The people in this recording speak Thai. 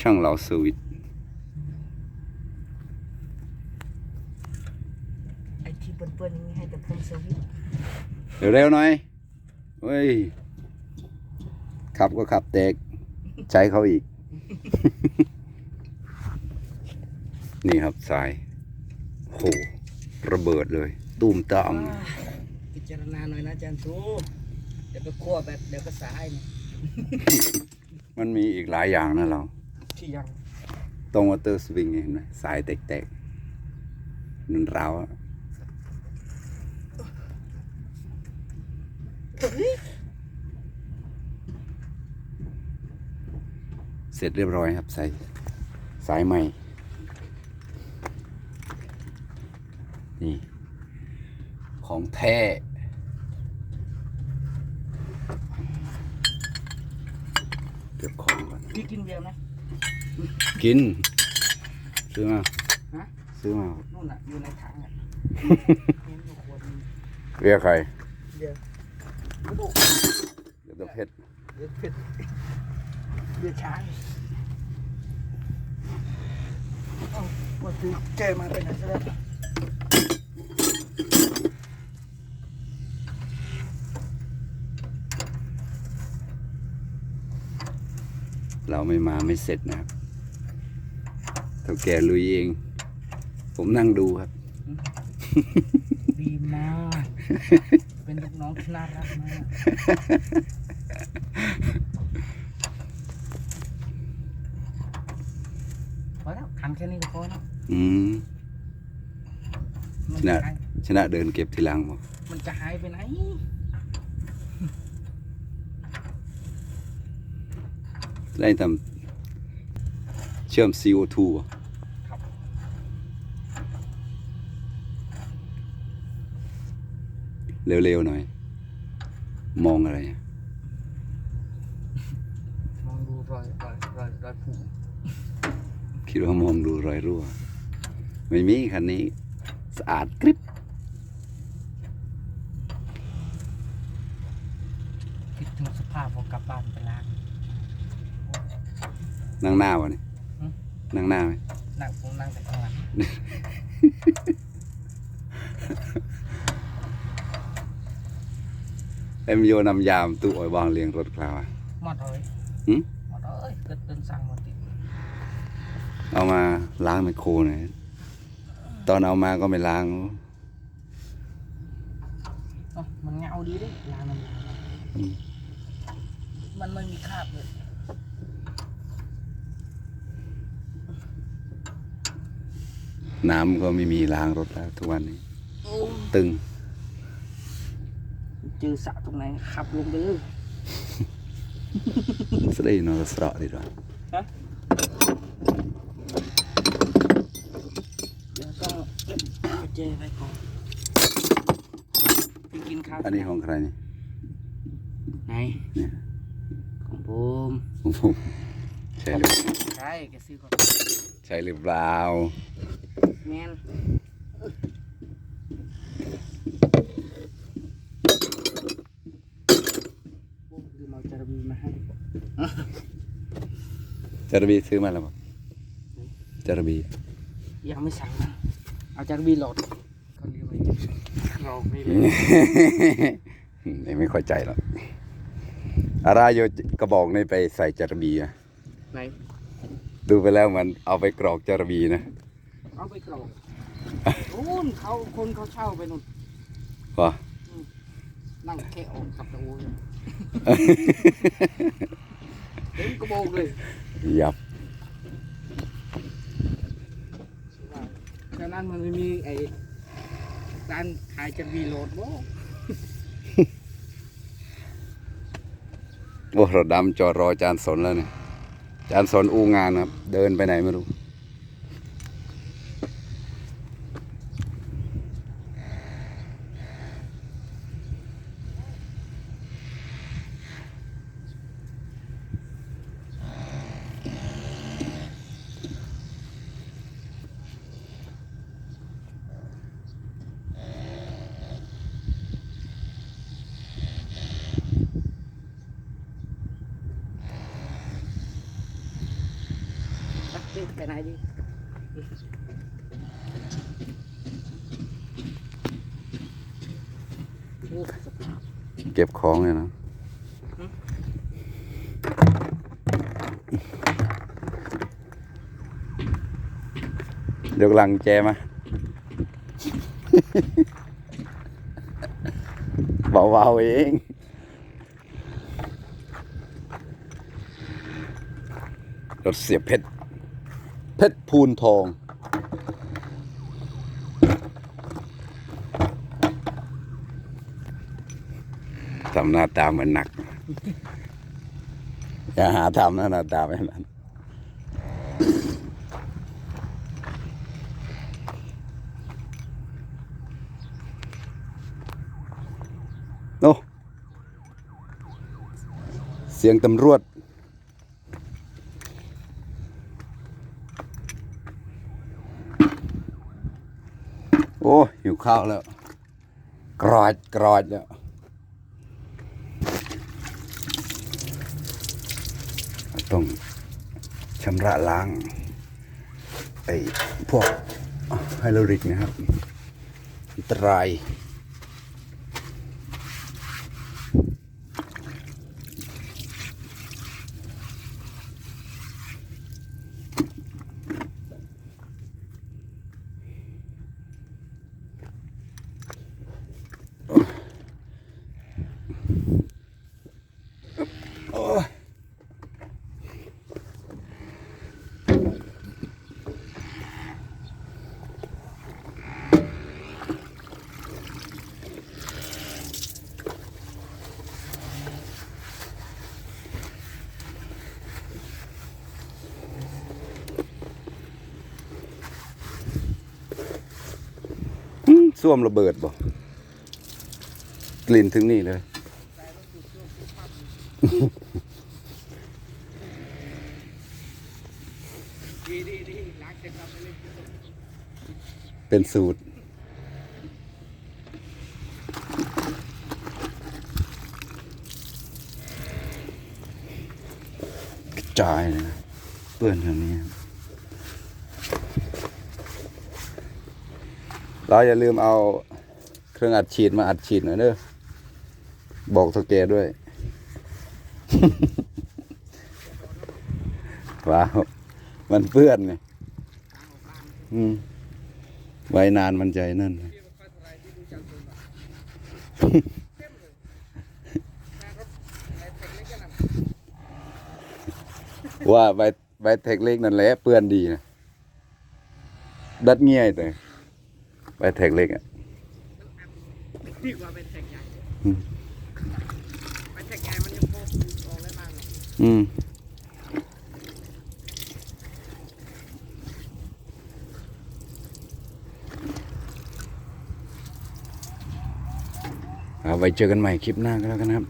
ช่างเราสวิตช์ไอ้ที่เปื้อนๆนี่ให้แต่ผมสวิตช์เร็วๆหน่อยเฮ้ยขับก็ขับแตกใช้เขาอีก นี่ครับสายโหระเบิดเลย ตูมตามอ่าพิจารณาหน่อยนะอาจารย์ทูเดี๋ยวก็คั่วแบบเดี๋ยวก็สายเนี่ยมันมีอีกหลายอย่างนะเรา ที่ยังตรงวอเตอร์สวิงเห็นไหมสายแตกๆนั่นเราวอะเสร็จเรียบร้อยครับใส่สายใหม่ นี่ ของแท้เก็บของก่อนพี่กินเบียร์ไหม กิน ซื้อมาฮะ ซื้อมา นู่นน่ะอยู่ในถังอะเห็นอยู่ขวดนึงเรียกใครเบียร์โอ้โหเดี๋ยวตะเพชรเบียร์เผ็ดเบียร์ช้างเอ้าว่าคือแกมาไปไหนซะแล้วเราไม่มาไม่เสร็จนะครับเท่าแกลุยเอง ผมนั่งดูครับ ดีมาก เป็นลูกน้องที่น่ารักมากพอแล้วขังแค่นี้ก็พอแล้วอืม มันน่ะจะหายชนะเดินเก็บทีหลังบอกมันจะหายไปไหน ได้ทำเชื่อม CO2 อะครับ เร็วๆหน่อย มองอะไรอะมองดูรอยรอยรอยรอยผูคิดว่ามองดูรอยรั่ว ไม่มีคันนี้ สะอาดกริบคิดถึงสภาพพอกลับบ้านไปล้างนั่งหน้าวะนี่หืมนั่งหน้าไหมนั่งผมนั่งแต่ข้างหลัง เอ็มโยนำยามตู้อ้อยวางเรียงรถคลาวอะหมดเลยหืมหมดเลยเกิดเดินสั่งหมดติดเอามาล้างไมโครหน่อยตอนเอามาก็ไม่ล้าง เอ้ามันเงาดีเด้ล้างมันล้างอืม มันไม่มีคราบเลยน้ำก็ไม่มีล้างรถแล้วทุกวันนี้ โอ้ตึง เจอสระตรงไหนขับลงไปเลยสได้นอนสระดีกว่าเดี๋ยวต้องเก็บกุญแจไว้ก่อนไปกินข้าวอันนี้ของใครนี่ไหนเนี่ยของผมของผมใช่หรือใช่แกซื้อก่อนใช่หรือเปล่าแมนโอ้ลืมเอาจารบีมาให้ จารบีซื้อมาแล้วป่ะจารบียังไม่สั่งนะเอาจารบีโหลดก็เรียกไว้เราไม่รู้นี่ไม่เข้าใจหรอกอาราโยกระบอกนี่ไปใส่จารบีอะไหนดูไปแล้วมันเอาไปกรอกจารบีนะเอาไปกรอกนู่นเขาคนเขาเช่าไปนู่นป่ะนั่งแค่ออกขับตะโวยเต็มกระบอกเลยยับฉะนั้นมันไม่มีไอ้ร้านขายจะมีโหลดบ่โอ้รถดำจอดรอจานสนแล้วเนี่ยจานสนอูงานครับ เดินไปไหนไม่รู้ ไปไหนดีเก็บของเลยนะหืมยกลังแจมาเบาๆเองรถเสียบเพชร เพชรพูนทอง ทำหน้าตาเหมือนหนัก อย่าหาทำนะหน้าตาไม่นั้นโอ้เสียงตำรวจ โอ้หิว ข้าวแล้วกรอดกรอดแล้วต้องชำระล้างไอ้พวกไฮโลริกนะครับอันตราย ส้วมระเบิดบ่กลิ่นถึงนี่เลย เป็นสูตร กระจายเลยนะ เปื้อนแถวนี้ เราอย่าลืมเอาเครื่องอัดฉีดมาอัดฉีดหน่อยเด้อบอกสเกด้วย ว้าว มันเปื้อนไงอืมไว้นานมันใจนั่น ว่าใบใบเทคเล็กนั่นแหละเปื้อนดีนะดัดเงี้ยแต่ ใบเทคเล็กอะดีกว่าเป็นแท็กใหญ่อืมเป็นแท็กใหญ่มันยังโป๊กออกได้บ้างหรอกอืมเอาไว้เจอกันใหม่คลิปหน้าก็แล้วกันครับ